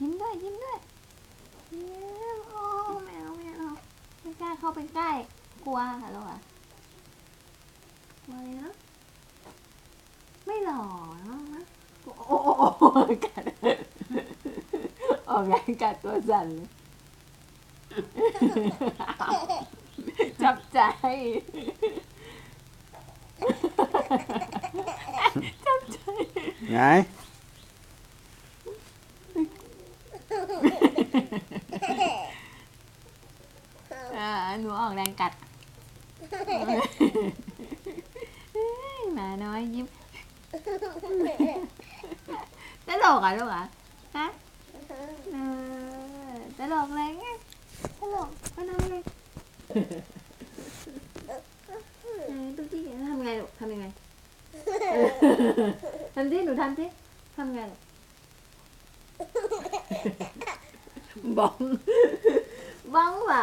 ยิ้มด้วยยิ้มด้วยยิ้มโอ้แมวแมวไม่กล้าเข้าไปใกล้ กลัวค่ะลูกอะกลัวเลยนะไม่หล่อเนาะนะโอ้โอ้โอ้โอ้กัดออกแรงกัดตัวสั่นเลยจับใจ จับใจ ไง อ่าหนูออกแรงกัดหมาน้อยยิ้มตลกอะลูกอะฮะตลกเลยไงตลกก็น้ำเลยไหนตุ๊กตี้ทำไงลูกทำยังไงทำที่หนูทำที่ทำไงลูก บ้องบ้องว่า